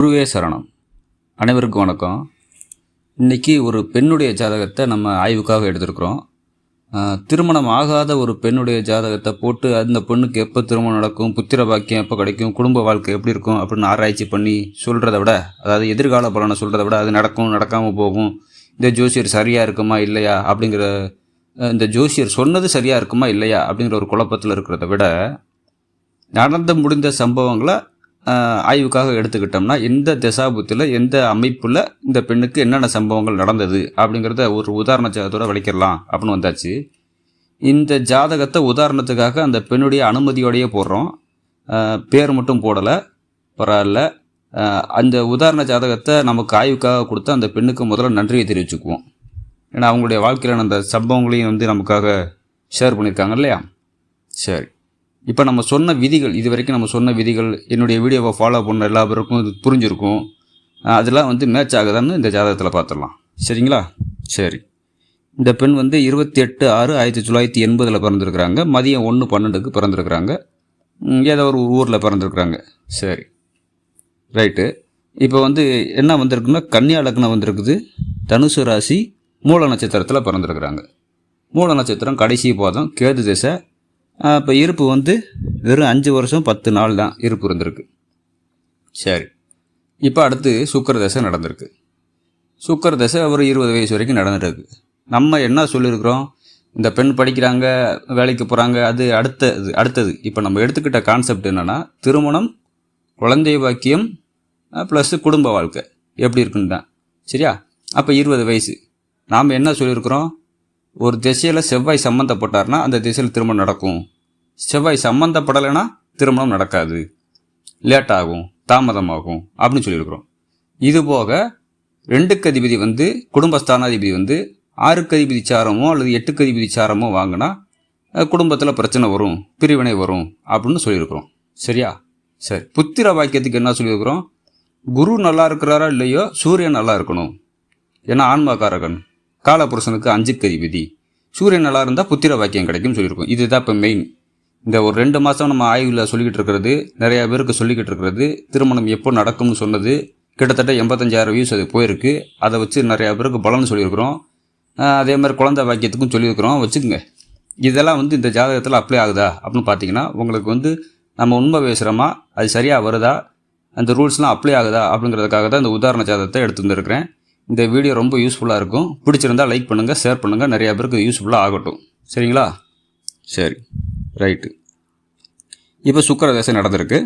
குருவே சரணம். அனைவருக்கும் வணக்கம். இன்றைக்கி ஒரு பெண்ணுடைய ஜாதகத்தை நம்ம ஆய்வுக்காக எடுத்திருக்கிறோம். திருமணம் ஆகாத ஒரு பெண்ணுடைய ஜாதகத்தை போட்டு அந்த பெண்ணுக்கு எப்போ திருமணம் நடக்கும் புத்திர பாக்கியம் எப்போ கிடைக்கும் குடும்ப வாழ்க்கை எப்படி இருக்கும் அப்படின்னு ஆராய்ச்சி பண்ணி சொல்கிறத விட அதாவது எதிர்கால பலனை சொல்கிறத விட அது நடக்கும் நடக்காமல் போகும். இந்த ஜோசியர் சரியாக இருக்குமா இல்லையா அப்படிங்கிற இந்த ஜோசியர் சொன்னது சரியாக இருக்குமா இல்லையா அப்படிங்கிற ஒரு குழப்பத்தில் இருக்கிறத விட நடந்து முடிந்த சம்பவங்களை ஆய்வுக்காக எடுத்துக்கிட்டோம்னா எந்த தசாபுத்தில் எந்த அமைப்பில் இந்த பெண்ணுக்கு என்னென்ன சம்பவங்கள் நடந்தது அப்படிங்கிறத ஒரு உதாரண ஜாதகத்தோட விளக்கிடலாம் அப்படின்னு வந்தாச்சு. இந்த ஜாதகத்தை உதாரணத்துக்காக அந்த பெண்ணுடைய அனுமதியோடையே போடுறோம். பேர் மட்டும் போடலை பரவாயில்ல. அந்த உதாரண ஜாதகத்தை நமக்கு ஆய்வுக்காக கொடுத்து அந்த பெண்ணுக்கு முதல்ல நன்றியை தெரிவிச்சுக்குவோம். ஏன்னா அவங்களுடைய வாழ்க்கையில் அந்த சம்பவங்களையும் வந்து நமக்காக ஷேர் பண்ணியிருக்காங்க இல்லையா? சரி. இப்போ நம்ம சொன்ன விதிகள் இது வரைக்கும் நம்ம சொன்ன விதிகள் என்னுடைய வீடியோவை ஃபாலோ பண்ண எல்லா பேருக்கும் இது புரிஞ்சிருக்கும். அதெல்லாம் வந்து மேட்ச் ஆகுதான்னு இந்த ஜாதகத்தில் பார்த்துடலாம் சரிங்களா? சரி. இந்த பெண் வந்து இருபத்தி எட்டு ஆறு ஆயிரத்தி தொள்ளாயிரத்தி எண்பதில் பிறந்திருக்கிறாங்க. மதியம் ஒன்று பன்னெண்டுக்கு பிறந்திருக்கிறாங்க. ஏதோ ஒரு ஊரில் பிறந்திருக்கிறாங்க. சரி. ரைட்டு. இப்போ வந்து என்ன வந்திருக்குன்னா கன்னியா லக்னம் வந்திருக்குது. தனுசு ராசி மூல நட்சத்திரத்தில் பிறந்திருக்கிறாங்க. மூல நட்சத்திரம் கடைசி பாதம் கேது திசை இப்போ இருப்பு வந்து வெறும் அஞ்சு வருஷம் பத்து நாள் தான் இருப்பு இருந்திருக்கு. சரி. இப்போ அடுத்து சுக்கர தசை நடந்திருக்கு. சுக்கர தசை ஒரு இருபது வயசு வரைக்கும் நடந்துருக்கு நம்ம என்ன சொல்லியிருக்கிறோம்? இந்த பெண் படிக்கிறாங்க வேலைக்கு போகிறாங்க அது அடுத்தது அடுத்தது. இப்போ நம்ம எடுத்துக்கிட்ட கான்செப்ட் என்னென்னா திருமணம் குழந்தை வாக்கியம் ப்ளஸ்ஸு குடும்ப வாழ்க்கை. எப்படி இருக்குன்னு தான். சரியா? அப்போ இருபது வயசு. நாம் என்ன சொல்லியிருக்கிறோம்? ஒரு திசையில் செவ்வாய் சம்மந்தப்பட்டார்னா அந்த திசையில் திருமணம் நடக்கும். செவ்வாய் சம்மந்தப்படலைன்னா திருமணம் நடக்காது. லேட் ஆகும் தாமதமாகும் அப்படின்னு சொல்லியிருக்கிறோம். இதுபோக ரெண்டுக்கு அதிபதி வந்து குடும்பஸ்தானாதிபதி வந்து ஆறுக்கு அதிபதி சாரமோ அல்லது எட்டுக்கு அதிபதி சாரமோ வாங்கினா குடும்பத்தில் பிரச்சனை வரும் பிரிவினை வரும் அப்படின்னு சொல்லியிருக்கிறோம். சரியா? சரி. புத்திர வாக்கியத்துக்கு என்ன சொல்லியிருக்கிறோம்? குரு நல்லா இருக்கிறாரா இல்லையோ சூரியன் நல்லா இருக்கணும். ஏன்னா ஆன்மகாரகன் காலபுருஷனுக்கு அஞ்சுக்கு விதி. சூரியன் நல்லா இருந்தால் புத்திர வாக்கியம் கிடைக்கும்னு சொல்லியிருக்கோம். இதுதான் இப்போ மெயின் இந்த ஒரு ரெண்டு மாதம் நம்ம ஆய்வில் சொல்லிக்கிட்டு இருக்கிறது நிறையா பேருக்கு சொல்லிக்கிட்டு இருக்கிறது திருமணம் எப்போ நடக்கும்னு சொன்னது கிட்டத்தட்ட எண்பத்தஞ்சாயிரம் வியூஸ் அது போயிருக்கு. அதை வச்சு நிறையா பேருக்கு பலன் சொல்லியிருக்கிறோம். அதே மாதிரி குழந்தை வாக்கியத்துக்கும் சொல்லியிருக்கிறோம். வச்சுக்கோங்க. இதெல்லாம் வந்து இந்த ஜாதகத்தில் அப்ளை ஆகுதா அப்படின்னு பார்த்தீங்கன்னா உங்களுக்கு வந்து நம்ம உண்மை பேசுகிறோமா அது சரியாக வருதா அந்த ரூல்ஸ்லாம் அப்ளை ஆகுதா அப்படிங்கிறதுக்காக தான் இந்த உதாரண ஜாதகத்தை எடுத்து வந்திருக்கிறேன். இந்த வீடியோ ரொம்ப யூஸ்ஃபுல்லாக இருக்கும். பிடிச்சிருந்தா லைக் பண்ணுங்கள் ஷேர் பண்ணுங்கள் நிறையா பேருக்கு யூஸ்ஃபுல்லாக ஆகட்டும். சரிங்களா? சரி. ரைட்டு இப்போ சுக்கர தசை நடந்திருக்கு.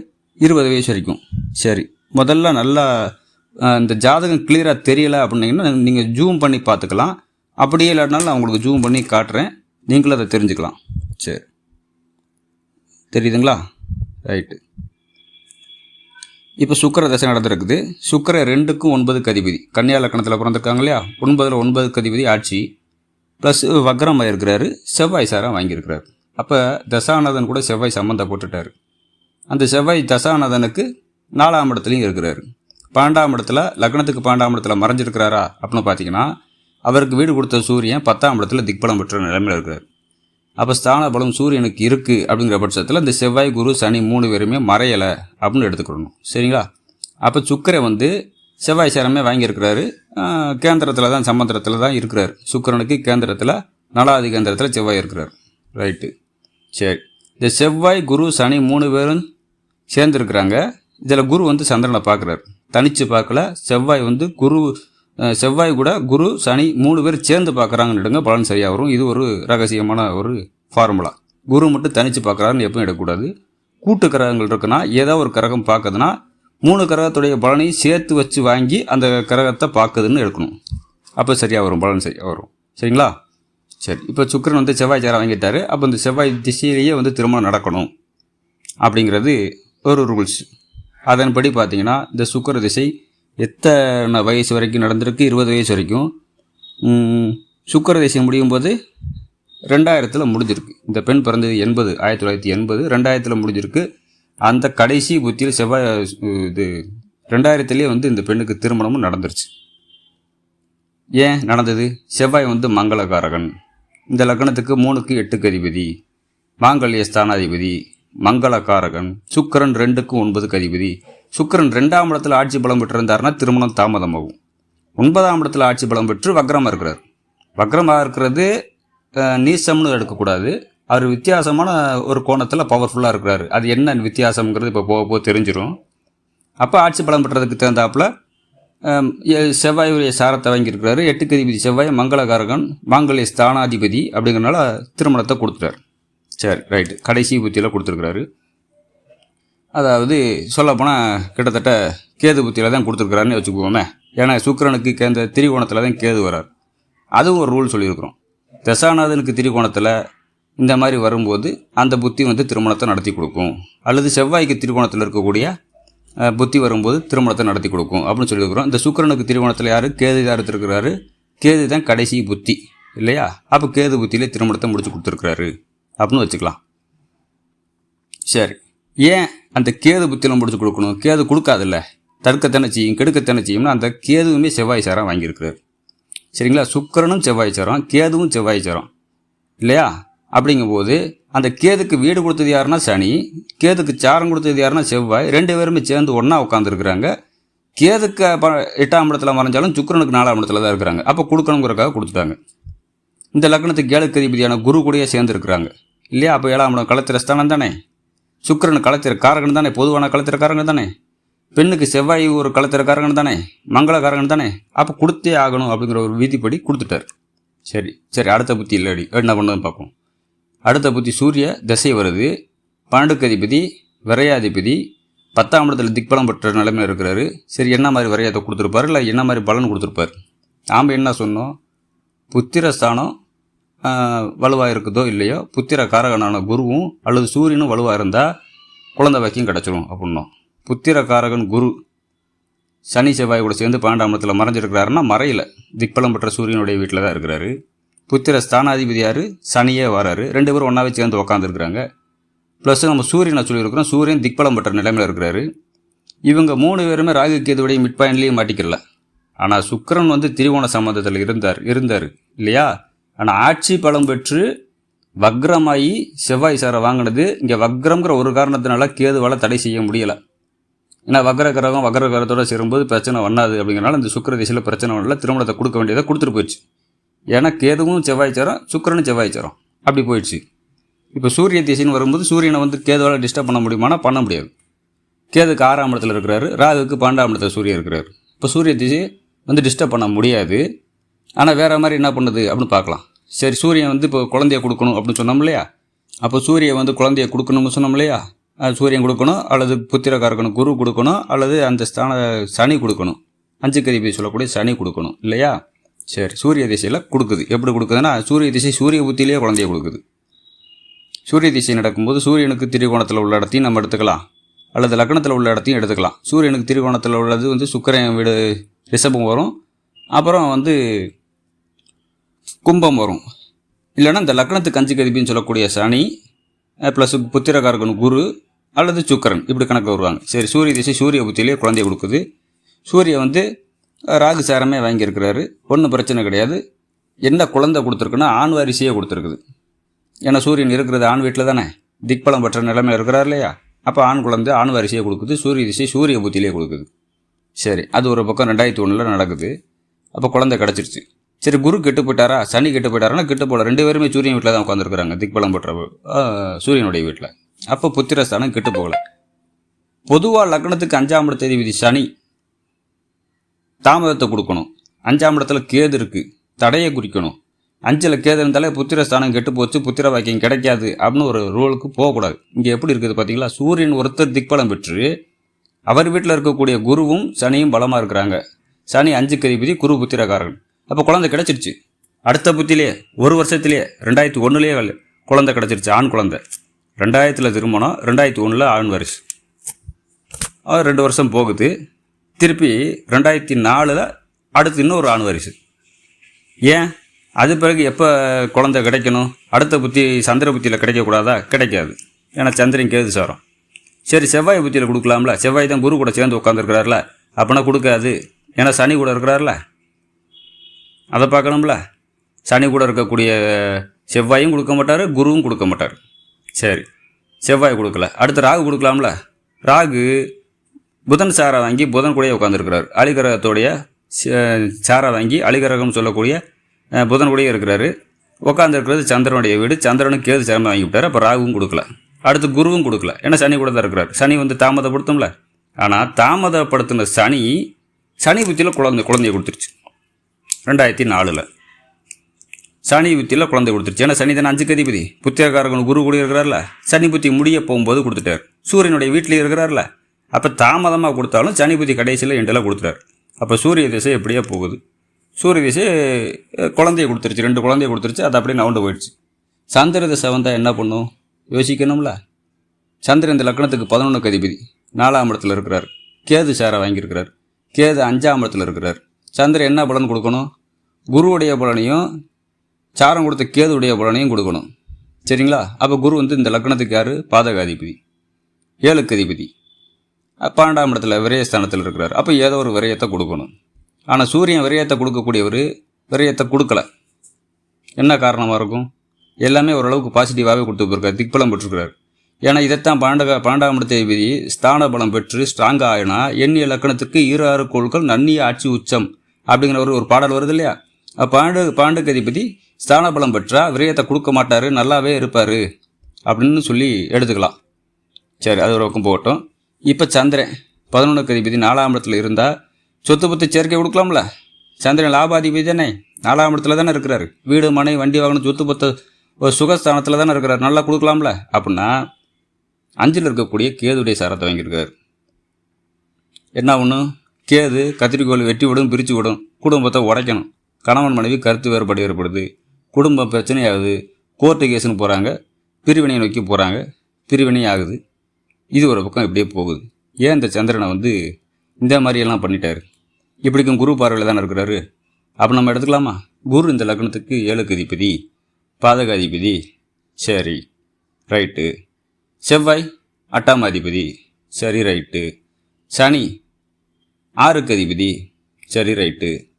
இருபது வயசு வரைக்கும். சரி. முதல்ல நல்லா இந்த ஜாதகம் கிளியராக தெரியலை அப்படின்னீங்கன்னா நீங்கள் ஜூம் பண்ணி பார்த்துக்கலாம். அப்படியே இல்லாட்டினாலும் நான் உங்களுக்கு ஜூம் பண்ணி காட்டுறேன். நீங்களும் அதை தெரிஞ்சுக்கலாம். சரி. தெரியுதுங்களா? ரைட்டு இப்போ சுக்கர தசை நடந்திருக்குது. சுக்கர ரெண்டுக்கும் ஒன்பது கதிபதி கன்னியா லக்கணத்தில் பிறந்திருக்காங்க இல்லையா? ஒன்பதில் ஒன்பது கதிபதி ஆட்சி. ப்ளஸ் வக்ரம் இருக்கிறாரு. செவ்வாய் சாரம் வாங்கியிருக்கிறார். அப்போ தசாநாதன் கூட செவ்வாய் சம்மந்தப்பட்டுட்டார் அந்த செவ்வாய் தசாநாதனுக்கு நாலாம் இடத்துலையும் இருக்கிறாரு. பன்னெண்டாம் இடத்துல லக்னத்துக்கு பன்னெண்டாம் இடத்துல மறைஞ்சிருக்கிறாரா அப்படின்னு பார்த்தீங்கன்னா அவருக்கு வீடு கொடுத்த சூரியன் பத்தாம் இடத்துல திக்பலம் பெற்ற நிலைமையில் இருக்கிறார். அப்போ ஸ்தான பலம் சூரியனுக்கு இருக்குது அப்படிங்கிற பட்சத்தில் இந்த செவ்வாய் குரு சனி மூணு பேருமே மறையலை அப்படின்னு எடுத்துக்கிடணும் சரிங்களா? அப்போ சுக்கரை வந்து செவ்வாய் சேரமே வாங்கியிருக்கிறாரு. கேந்திரத்தில் தான் சமுத்திரத்தில் தான் இருக்கிறார். சுக்கரனுக்கு கேந்திரத்தில் நலாதி கேந்திரத்தில் செவ்வாய் இருக்கிறார். ரைட்டு. சரி. இந்த செவ்வாய் குரு சனி மூணு பேரும் சேர்ந்துருக்கிறாங்க. இதில் குரு வந்து சந்திரனை பார்க்குறாரு. தனித்து பார்க்கல. செவ்வாய் வந்து குரு செவ்வாய் கூட குரு சனி மூணு பேர் சேர்ந்து பார்க்குறாங்கன்னு பலன் சரியாக வரும். இது ஒரு ரகசியமான ஒரு ஃபார்முலா குரு மட்டும் தனித்து பார்க்குறாருன்னு எப்பவும் எடுக்கக்கூடாது. கூட்டு கிரகங்கள் இருக்குன்னா ஏதோ ஒரு கிரகம் பார்க்குதுன்னா மூணு கிரகத்துடைய பலனையும் சேர்த்து வச்சு வாங்கி அந்த கிரகத்தை பார்க்குதுன்னு எடுக்கணும். அப்போ சரியாக வரும் பலன் சரியாக வரும். சரிங்களா? சரி இப்போ சுக்கிரன் வந்து செவ்வாய் சேர வாங்கிட்டாரு. அப்போ இந்த செவ்வாய் திசையிலேயே வந்து திருமணம் நடக்கணும் அப்படிங்கிறது ஒரு ரூல்ஸ் அதன்படி பார்த்தீங்கன்னா இந்த சுக்கிர திசை எத்தனை வயசு வரைக்கும் நடந்திருக்கு? இருபது வயசு வரைக்கும். சுக்கர சுக்கிர முடியும் போது ரெண்டாயிரத்தில் முடிஞ்சிருக்கு. இந்த பெண் பிறந்தது எண்பது ஆயிரத்தி தொள்ளாயிரத்தி எண்பது ரெண்டாயிரத்தில் முடிஞ்சிருக்கு. அந்த கடைசி புத்தியில் செவ்வாய் இது ரெண்டாயிரத்துலேயே வந்து இந்த பெண்ணுக்கு திருமணமும் நடந்துருச்சு. ஏன் நடந்தது? செவ்வாய் வந்து மங்களகாரகன். இந்த லக்னத்துக்கு மூணுக்கு எட்டுக்கு அதிபதி. மாங்கல்ய ஸ்தானாதிபதி. மங்களகாரகன் சுக்கிரன் ரெண்டுக்கும் ஒன்பதுக்கு அதிபதி. சுக்கரன் ரெண்டாம் இடத்துல ஆட்சி பலம் பெற்றிருந்தார்னா திருமணம் தாமதமாகும். ஒன்பதாம் இடத்துல ஆட்சி பலம் பெற்று வக்ரமாக இருக்கிறார். வக்ரமாக இருக்கிறது நீசம்னு எடுக்கக்கூடாது. அவர் வித்தியாசமான ஒரு கோணத்தில் பவர்ஃபுல்லாக இருக்கிறாரு. அது என்ன வித்தியாசம்ங்கிறது இப்போ போக போக தெரிஞ்சிடும் அப்போ ஆட்சி பலம் பெற்றதுக்கு தகுந்தாப்புல ஆம், செவ்வாயுடைய சாரத்தை வாங்கியிருக்கிறாரு. எட்டுக்கு அதிபதி செவ்வாய் மங்களகாரகன் மாங்கல்ய ஸ்தானாதிபதி அப்படிங்கிறனால திருமணத்தை கொடுத்துட்டார். சரி ரைட்டு கடைசி புத்தியில் கொடுத்துருக்குறாரு. அதாவது சொல்லப்போனால் கிட்டத்தட்ட கேது புத்தியில் தான் கொடுத்துருக்குறாருன்னு வச்சுக்குவோமே ஏன்னா சுக்கிரனுக்கு கேந்த திரிகோணத்தில் தான் கேது வரார். அதுவும் ஒரு ரூல் சொல்லியிருக்கிறோம். தசாநாதனுக்கு திரிகோணத்தில் இந்த மாதிரி வரும்போது அந்த புத்தி வந்து திருமணத்தை நடத்தி கொடுக்கும். அல்லது செவ்வாய்க்கு திரிகோணத்தில் இருக்கக்கூடிய புத்தி வரும்போது திருமணத்தை நடத்தி கொடுக்கும் அப்படின்னு சொல்லியிருக்கிறோம். இந்த சுக்கரனுக்கு திரிகோணத்தில் யார்? கேது யார் எடுத்துருக்கிறாரு? கேது தான் கடைசி புத்தி இல்லையா? அப்போ கேது புத்தியிலே திருமணத்தை முடிச்சு கொடுத்துருக்குறாரு. அப்படின்னு வச்சுக்கலாம். சரி. ஏன் அந்த கேது புத்திலாம் முடிச்சு கொடுக்கணும்? கேது கொடுக்காதுல்ல. தடுக்கத்தானே செய்யும் கெடுக்கத்தானே செய்யும்னா அந்த கேதுவுமே செவ்வாய் சாரம் வாங்கியிருக்கிறார். சரிங்களா? சுக்கிரனும் செவ்வாய் சாரம் கேதுவும் செவ்வாய் சாரம். இல்லையா? அப்படிங்கும்போது அந்த கேதுக்கு வீடு கொடுத்தது யாருன்னா சனி கேதுக்கு சாரம் கொடுத்தது யாருன்னா செவ்வாய் ரெண்டு பேருமே சேர்ந்து ஒன்றா உட்காந்துருக்குறாங்க கேதுக்கு ப எட்டாம் இடத்துல மறைஞ்சாலும் சுக்கரனுக்கு நாலாம் இடத்துல தான் இருக்கிறாங்க. அப்போ கொடுக்கணுங்கிறக்காக கொடுத்துட்டாங்க. இந்த லக்னத்துக்கு ஏழுக்கு அதிபதியான குரு கூடயே சேர்ந்துருக்குறாங்க. இல்லையா? அப்போ ஏழாம் இடம் களத்திர ஸ்தானம் தானே? சுக்கரன் களத்திர காரகன் தானே? பொதுவான களத்திர தானே? பெண்ணுக்கு செவ்வாய் ஒரு களத்திர தானே? மங்கள தானே? அப்போ கொடுத்தே ஆகணும் அப்படிங்கிற ஒரு விதிப்படி கொடுத்துட்டார். சரி சரி அடுத்த புத்தி இல்லடி. என்ன பண்ணதுன்னு பார்ப்போம். அடுத்த புத்தி சூரிய திசை வருது. பன்னெண்டுக்கு அதிபதி விரையாதிபதி பத்தாம் இடத்துல திக்பலம் பெற்ற நிலைமையில் இருக்கிறாரு. சரி என்ன மாதிரி விரையாதை கொடுத்துருப்பாரு? இல்லை என்ன மாதிரி பலன் கொடுத்துருப்பாரு? நாம் என்ன சொன்னோம்? புத்திரஸ்தானம் வலுவாக இருக்குதோ இல்லையோ புத்திர காரகனான குருவும் அல்லது சூரியனும் வலுவாக இருந்தால் குழந்தை வாக்கியம் கிடச்சிரும் அப்படின்னும். புத்திர காரகன் குரு சனி செவ்வாய் கூட சேர்ந்து பன்னெண்டாம் இடத்துல மறைஞ்சிருக்கிறாருன்னா மறையில. திக்பலம் பெற்ற சூரியனுடைய வீட்டில் தான் இருக்கிறாரு. புத்திர ஸ்தானாதிபதி யார் சனியே வராரு. ரெண்டு பேரும் ஒன்றாவே சேர்ந்து உக்காந்துருக்குறாங்க. ப்ளஸ் நம்ம சூரியனை சொல்லியிருக்கிறோம். சூரியன் திக்பலம் பெற்ற நிலைமையில் இருக்கிறாரு. இவங்க மூணு பேருமே ராகு கேதுவுடைய மிட் பாயிண்ட்லேயும் மாட்டிக்கல. ஆனால் சுக்கரன் வந்து திரிகோண சம்பந்தத்தில் இருந்தார் இருந்தார். இல்லையா? ஆனால் ஆட்சி பலம் பெற்று வக்ரமாயி செவ்வாய் சாரை வாங்கினது இங்கே வக்ரம்ங்கிற ஒரு காரணத்தினால கேதுவால் தடை செய்ய முடியலை. ஏன்னா வக்ர கிரகம் வக்ர கிரகத்தோட சேரும்போது பிரச்சனை வண்ணாது அப்படிங்கிறனால இந்த சுக்கிர திசையில் பிரச்சனை வரல திருமணத்தை கொடுக்க வேண்டியதை கொடுத்துட்டு போயிடுச்சு. ஏன்னா கேதுவும் செவ்வாய் சேரம் சுக்கிரனும் செவ்வாய் சேரம். அப்படி போயிடுச்சு. இப்போ சூரிய திசைன்னு வரும்போது சூரியனை வந்து கேதுவால் டிஸ்டர்ப் பண்ண முடியுமானா பண்ண முடியாது. கேதுக்கு ஆறாம் இடத்துல இருக்கிறாரு ராகுக்கு பன்னெண்டாம் இடத்துல சூரியன் இருக்கிறாரு. இப்போ சூரிய திசை வந்து டிஸ்டர்ப் பண்ண முடியாது. ஆனால் வேறு மாதிரி என்ன பண்ணுது அப்படின்னு பார்க்கலாம். சரி சூரியன் வந்து இப்போ குழந்தைய கொடுக்கணும் அப்படின்னு சொன்னோம் இல்லையா? அப்போ சூரியன் வந்து குழந்தைய கொடுக்கணும்னு சொன்னோம் இல்லையா? சூரியன் கொடுக்கணும் அல்லது புத்திரக்காரக்கணும் குரு கொடுக்கணும் அல்லது அந்த ஸ்தான சனி கொடுக்கணும். அஞ்சு கதிபதி சொல்லக்கூடிய சனி கொடுக்கணும் இல்லையா? சரி சூரிய திசையில் கொடுக்குது. எப்படி கொடுக்குதுன்னா சூரிய திசை சூரிய புத்தியிலேயே குழந்தைய கொடுக்குது. சூரிய திசை நடக்கும்போது சூரியனுக்கு திரிகோணத்தில் உள்ள இடத்தையும் நம்ம எடுத்துக்கலாம். அல்லது லக்னத்தில் உள்ள இடத்தையும் எடுத்துக்கலாம். சூரியனுக்கு திரிகோணத்தில் உள்ளது வந்து சுக்கரன் வீடு ரிஷபம் வரும். அப்புறம் வந்து கும்பம் வரும். இல்லைன்னா இந்த லக்னத்துக்கு அஞ்சு கதிபின்னு சொல்லக்கூடிய சனி ப்ளஸ் புத்திரகாரகன் குரு அல்லது சுக்கரன் இப்படி கணக்கு வருவாங்க. சரி சூரிய திசை சூரிய புத்தியிலே குழந்தைய கொடுக்குது. சூரிய வந்து ராகு சாரமே வாங்கியிருக்கிறாரு. ஒன்றும் பிரச்சனை கிடையாது. என்ன குழந்தை கொடுத்துருக்குன்னா ஆண் வாரிசையே கொடுத்துருக்குது. ஏன்னா சூரியன் இருக்கிறது ஆண் வீட்டில் தானே? திக்பலம் பெற்ற நிலைமையில் இருக்கிறார் இல்லையா? அப்போ ஆண் குழந்தை ஆண் வாரிசையே கொடுக்குது. சூரிய திசை சூரிய புத்தியிலே கொடுக்குது. சரி அது ஒரு பக்கம் ரெண்டாயிரத்தி ஒன்றில் நடக்குது. அப்போ குழந்தை கிடச்சிருச்சு. சரி குரு கெட்டு போயிட்டாரா? சனி கெட்டு போயிட்டாரா கெட்டு போல ரெண்டு பேருமே சூரியன் வீட்டில் தான் உட்காந்துருக்குறாங்க திக்பலம் பெற்ற சூரியனுடைய வீட்டில். அப்போ புத்திரஸ்தானம் கெட்டு போகல. பொதுவாக லக்னத்துக்கு அஞ்சாம் இடத்த அதிபதி சனி தாமதத்தை கொடுக்கணும். அஞ்சாம் இடத்துல கேது இருக்குது தடையை குறிக்கணும். அஞ்சில் கேது இருந்தாலே புத்திரஸ்தானம் கெட்டு போச்சு புத்திர வாக்கியம் கிடைக்காது அப்படின்னு ஒரு ரூலுக்கு போகக்கூடாது. இங்கே எப்படி இருக்குது பார்த்தீங்களா சூரியன் ஒருத்தர் திக்பலம் பெற்று அவர் வீட்டில் இருக்கக்கூடிய குருவும் சனியும் பலமாக இருக்கிறாங்க. சனி அஞ்சு கதிபதி குரு புத்திரக்காரன். அப்போ குழந்தை கிடச்சிருச்சு. அடுத்த புத்திலே ஒரு வருஷத்துலேயே ரெண்டாயிரத்தி ஒன்றுலேயே குழந்தை கிடச்சிருச்சு ஆண் குழந்தை. ரெண்டாயிரத்தில் திருமணம் ரெண்டாயிரத்தி ஒன்றில் ஆண் வருஷம் ரெண்டு வருஷம் போகுது. திருப்பி ரெண்டாயிரத்தி நாலில் அடுத்து இன்னொரு ஆண் வரிசு. ஏன்? அது பிறகு எப்போ குழந்தை கிடைக்கணும்? அடுத்த புத்தி சந்திர புத்தியில் கிடைக்கக்கூடாதா? கிடைக்காது. ஏன்னா சந்திரன் கேது சாரம். சரி செவ்வாய் புத்தியில் கொடுக்கலாம்ல. செவ்வாய் தான் குரு கூட சேர்ந்து உட்காந்துருக்கிறார்ல அப்போனா கொடுக்காது. ஏன்னா சனி கூட இருக்கிறார்ல. அதை பார்க்கணும்ல? சனி கூட இருக்கக்கூடிய செவ்வாயும் கொடுக்க மாட்டார் குருவும் கொடுக்க மாட்டார். சரி செவ்வாய் கொடுக்கல. அடுத்து ராகு கொடுக்கலாம்ல? ராகு புதன் சாரா வாங்கி புதன் கூடயே உட்காந்துருக்கிறார் அலிகிரகத்தோடைய சாரா வாங்கி அலிகிரகம் சொல்லக்கூடிய புதன் கூடயே இருக்கிறாரு. உட்காந்துருக்கிறது சந்திரனுடைய வீடு. சந்திரனுக்கு கேது சிரமம் வாங்கி விட்டார் அப்போ ராகுவும் கொடுக்கல. அடுத்து குருவும் கொடுக்கல. ஏன்னா சனி கூட தான் இருக்கிறார். சனி வந்து தாமதப்படுத்தும்ல. ஆனால் தாமதப்படுத்தின சனி சனி புத்தியில் குழந்தை குழந்தைய கொடுத்துருச்சு. ரெண்டாயிரத்தி நாலில். சனி புத்தியில் குழந்தை கொடுத்துருச்சு. ஏன்னா சனி தானே அஞ்சு அதிபதி. புத்திரக்காரகன் குரு கூட இருக்கிறார்ல. சனி புத்தி முடிய போகும்போது கொடுத்துட்டார். சூரியனுடைய வீட்டில் இருக்கிறார்ல. அப்போ தாமதமாக கொடுத்தாலும் சனி புத்தி கடைசியில் எண்டில் கொடுத்துட்டார். அப்போ சூரிய திசை எப்படியே போகுது. சூரிய திசை குழந்தைய கொடுத்துருச்சு. ரெண்டு குழந்தைய கொடுத்துருச்சு. அது அப்படியே நவுண்டு போயிடுச்சு. சந்திர திசை வந்தால் என்ன பண்ணும்? யோசிக்கணும்ல. சந்திரன் இந்த லக்னத்துக்கு பதினொன்றுக்கு அதிபதி. நாலாம் இடத்துல இருக்கிறார். கேது சாரை வாங்கியிருக்கிறார். கேது அஞ்சாம் இடத்துல இருக்கிறார். சந்திரன் என்ன பலன் கொடுக்கணும்? குருவுடைய பலனையும் சாரம் கொடுத்த கேதுடைய பலனையும் கொடுக்கணும். சரிங்களா? அப்போ குரு வந்து இந்த லக்னத்துக்கு யார்? பாதக அதிபதி ஏழுக்கு அதிபதி. பன்னெண்டாம் இடத்துல விரயஸ்தானத்தில் இருக்கிறார். அப்போ ஏதோ ஒரு விரயத்தை கொடுக்கணும். ஆனால் சூரியன் விரயத்தை கொடுக்கக்கூடியவர் விரயத்தை கொடுக்கல. என்ன காரணமாக இருக்கும்? எல்லாமே ஓரளவுக்கு பாசிட்டிவாகவே கொடுத்து போயிருக்கார். திக்பலம் பெற்றிருக்கிறார். ஏன்னா இதைத்தான் பன்னெண்டு பன்னெண்டாம் இடத்தை விதி ஸ்தான பலம் பெற்று ஸ்ட்ராங்காக ஆயினா எண்ணிய லக்கணத்துக்கு இரு ஆறு கோள்கள் நன்னிய ஆட்சி உச்சம். அப்படிங்கிற ஒரு ஒரு பாடல் வருது இல்லையா? பாண்டு பாண்டுக்கு அதிபதி பெற்றால் பெற்றா விரயத்தை கொடுக்க மாட்டார் நல்லாவே இருப்பார் அப்படின்னு சொல்லி எடுத்துக்கலாம். சரி அது ஒரு பக்கம் போகட்டும். இப்போ சந்திரன் பதினொன்றுக்கு அதிபதி நாலாம் இடத்துல இருந்தால் சொத்து பத்து சேர்க்கை கொடுக்கலாம்ல? சந்திரன் லாபாதிபதி தானே நாலாம் இடத்துல தானே இருக்கிறாரு. வீடு மனை வண்டி வாகனம் சொத்து பத்து ஒரு சுகஸ்தானத்தில் தானே இருக்கிறார். நல்லா கொடுக்கலாம்ல? அப்படின்னா அஞ்சில் இருக்கக்கூடிய கேதுடைய சாரத்தை வாங்கியிருக்கார். என்ன ஒன்று கேது கத்திரிக்கோள் வெட்டி விடும் பிரித்து விடும். குடும்பத்தை உடைக்கணும். கணவன் மனைவி கருத்து வேறுபாடு ஏற்படுது. குடும்பம் பிரச்சனையாகுது. கோர்ட்டு கேஸுன்னு போகிறாங்க பிரிவினை நோக்கி போகிறாங்க பிரிவினை ஆகுது. இது ஒரு பக்கம் இப்படியே போகுது. ஏன் இந்த சந்திரனை வந்து இந்த மாதிரியெல்லாம் பண்ணிட்டாரு? இப்படிக்கும் குரு பார்வையில் தானே இருக்கிறாரு? அப்போ நம்ம எடுத்துக்கலாமா? குரு இந்த லக்னத்துக்கு ஏழுக்கு அதிபதி பாதக அதிபதி சரி ரைட்டு. செவ்வாய் அட்டாம் அதிபதி சரி ரைட்டு. சனி ஆறுக்கு அதிபதி சரி ரைட்டு.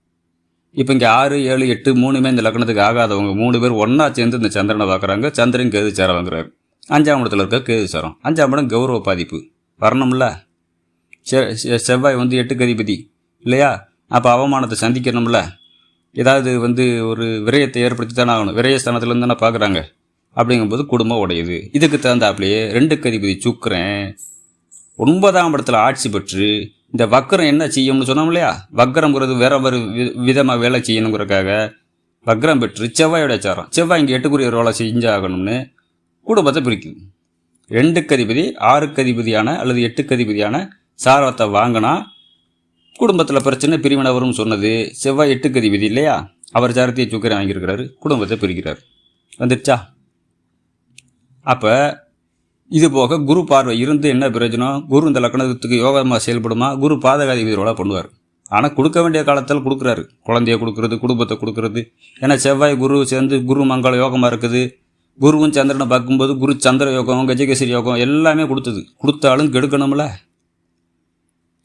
இப்போ இங்கே ஆறு ஏழு எட்டு மூணுமே இந்த லக்னத்துக்கு ஆகாதவங்க மூணு பேர் ஒன்றா சேர்ந்து இந்த சந்திரனை பார்க்குறாங்க. சந்திரன் கேது சேர வாங்குறாரு. அஞ்சாம் இடத்துல இருக்க கேது சேரம். அஞ்சாம் இடம் கௌரவ பாதிப்பு. வரணும்ல? செ- செவ்வாய் வந்து எட்டுக்கு அதிபதி இல்லையா? அப்போ அவமானத்தை சந்திக்கணும்ல? ஏதாவது வந்து ஒரு விரயத்தை ஏற்படுத்தி தானே ஆகணும். விரயஸ்தானத்துலேருந்து தானே பார்க்குறாங்க. அப்படிங்கும்போது குடும்பம் உடையுது. இதுக்கு தகுந்தாப்புலையே ரெண்டுக்கு அதிபதி சுக்கரன். ஒன்பதாம் இடத்துல ஆட்சி பெற்று இந்த வக்கரம் என்ன செய்யும்னு சொன்னோம் இல்லையா? வக்கரம்ங்கிறது வேற ஒரு வி- வேலை செய்யணுங்கிறதுக்காக வக்கரம் பெற்று செவ்வாயோட சாரம். செவ்வாய் இங்கே எட்டுக்குரிய ரோலை செஞ்சாகணும்னு குடும்பத்தை பிரிக்கும். ரெண்டுக்கு அதிபதி ஆறு கதிபதியான அல்லது எட்டு கதிபதியான சாரத்தை வாங்கினா குடும்பத்தில் பிரச்சனை பிரிவினை வரும்னு சொன்னது. செவ்வாய் எட்டு கதிபதி இல்லையா? அவர் சாரத்தையை சுக்கரை வாங்கியிருக்கிறாரு குடும்பத்தை பிரிக்கிறார். வந்துடுச்சா அப்போ இது போக குரு பார்வை இருந்து என்ன பிரயோஜனம்? குரு இந்த லக்கணத்துக்கு யோகமாக செயல்படுமா? குரு பாதகாதிபதியோட பண்ணுவார். ஆனால் கொடுக்க வேண்டிய காலத்தில் கொடுக்குறாரு. குழந்தைய கொடுக்குறது குடும்பத்தை கொடுக்குறது. ஏன்னா செவ்வாய் குரு சேர்ந்து குரு மங்கள யோகமாக இருக்குது. குருவும் சந்திரனை பார்க்கும்போது குரு சந்திர யோகம் கஜகேசரி யோகம் எல்லாமே கொடுத்தது. கொடுத்தாலும் கெடுக்கணும்ல.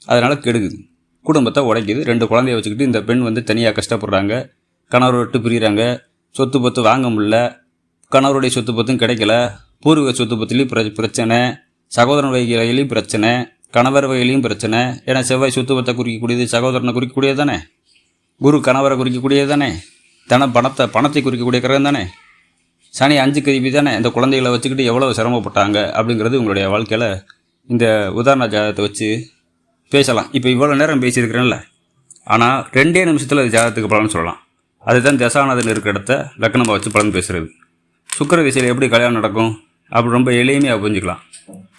அதனால் கெடுக்குது. குடும்பத்தை உடைக்குது. ரெண்டு குழந்தைய வச்சுக்கிட்டு இந்த பெண் வந்து தனியாக கஷ்டப்படுறாங்க. கணவர் விட்டு பிரிகிறாங்க சொத்து பத்து வாங்க முடில கணவருடைய சொத்து பத்தும் கிடைக்கல. பூர்வீக சொத்து பத்திலையும் பிர பிரச்சனை சகோதரன் வகையிலையும் பிரச்சனை கணவர் வகையிலையும் பிரச்சனை. ஏன்னா செவ்வாய் சொத்து பத்தை குறிக்கக்கூடியது சகோதரனை குறிக்கக்கூடியது தானே குரு கணவரை குறிக்கக்கூடியது தானே தன பணத்தை பணத்தை குறிக்கக்கூடிய கிரகம் தானே சனி அஞ்சு கருவி தானே இந்த குழந்தைகளை வச்சுக்கிட்டு எவ்வளோ சிரமப்பட்டாங்க அப்படிங்கிறது உங்களுடைய வாழ்க்கையில் இந்த உதாரண ஜாதகத்தை வச்சு பேசலாம். இப்போ இவ்வளோ நேரம் பேசியிருக்கிறேன்ல. ஆனால் ரெண்டே நிமிஷத்தில் அது ஜாதகத்துக்கு பலன் சொல்லலாம். அதுதான் தசாநாதன் இருக்கிற இடத்த லக்னமாக வச்சு பலன் பேசுகிறது சுக்கர திசையில் எப்படி கல்யாணம் நடக்கும்? அப்படி ரொம்ப எளிமையாக புரிஞ்சுக்கலாம்.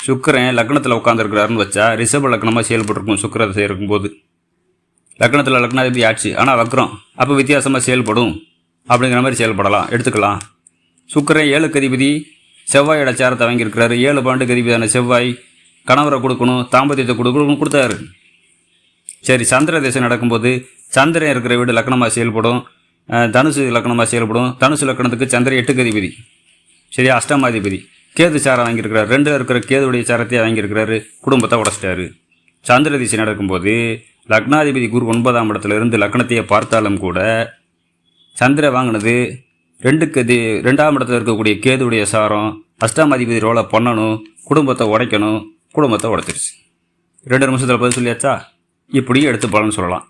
சுக்கரன் லக்னத்தில் உட்காந்துருக்கிறாருன்னு வச்சா ரிஷப லக்னமாக செயல்பட்டுருக்கும் சுக்கரத்தை திசை இருக்கும்போது லக்னத்தில் லக்னாதிபதி ஆட்சி ஆனால் வக்ரம் அப்போ வித்தியாசமாக செயல்படும் அப்படிங்கிற மாதிரி செயல்படலாம். எடுத்துக்கலாம். சுக்கரன் ஏழு கதிபதி செவ்வாயோட சேரத்தை வாங்கியிருக்கிறாரு. ஏழு பாண்டு கதிபதியான செவ்வாய் கணவரை கொடுக்கணும் தாம்பத்தியத்தை கொடுக்கணும் கொடுத்தாரு. சரி சந்திர திசை நடக்கும்போது சந்திரன் இருக்கிற வீடு லக்னமாக செயல்படும் தனுசு லக்னமாக செயல்படும். தனுசு லக்னத்துக்கு சந்திரன் எட்டு கதிபதி. சரி அஷ்டமாதிபதி. கேது சாரம் வாங்கியிருக்கிறார். ரெண்டில் இருக்கிற கேதுடைய சாரத்தையே வாங்கியிருக்கிறாரு. குடும்பத்தை உடச்சிட்டாரு. சந்திர திசை நடக்கும்போது லக்னாதிபதி குரு ஒன்பதாம் இடத்துல இருந்து லக்னத்தையே பார்த்தாலும் கூட சந்திர வாங்கினது ரெண்டுக்கு தி ரெண்டாம் இடத்துல இருக்கக்கூடிய கேதுடைய சாரம் அஷ்டாம் அதிபதி ரோலை பண்ணணும் குடும்பத்தை உடைக்கணும் குடும்பத்தை உடைச்சிருச்சு. ரெண்டு நிமிஷத்தில் பதில் சொல்லியாச்சா? இப்படியும் எடுத்து பலன் சொல்லலாம்.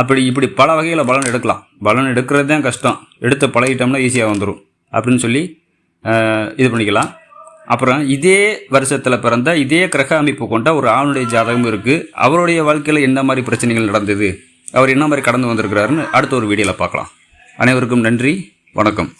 அப்படி இப்படி பல வகையில் பலன் எடுக்கலாம். பலன் எடுக்கிறது தான் கஷ்டம். எடுத்து பழகிட்டோம்னா ஈஸியாக வந்துடும் அப்படின்னு சொல்லி இது பண்ணிக்கலாம். அப்புறம் இதே வருஷத்தில் பிறந்த இதே கிரக அமைப்பு கொண்ட ஒரு ஆணுடைய ஜாதகம் இருக்குது அவருடைய வாழ்க்கையில் என்ன மாதிரி பிரச்சனைகள் நடந்தது? அவர் என்ன மாதிரி கடந்து வந்திருக்கிறாருன்னு அடுத்த ஒரு வீடியோவில் பார்க்கலாம். அனைவருக்கும் நன்றி. வணக்கம்.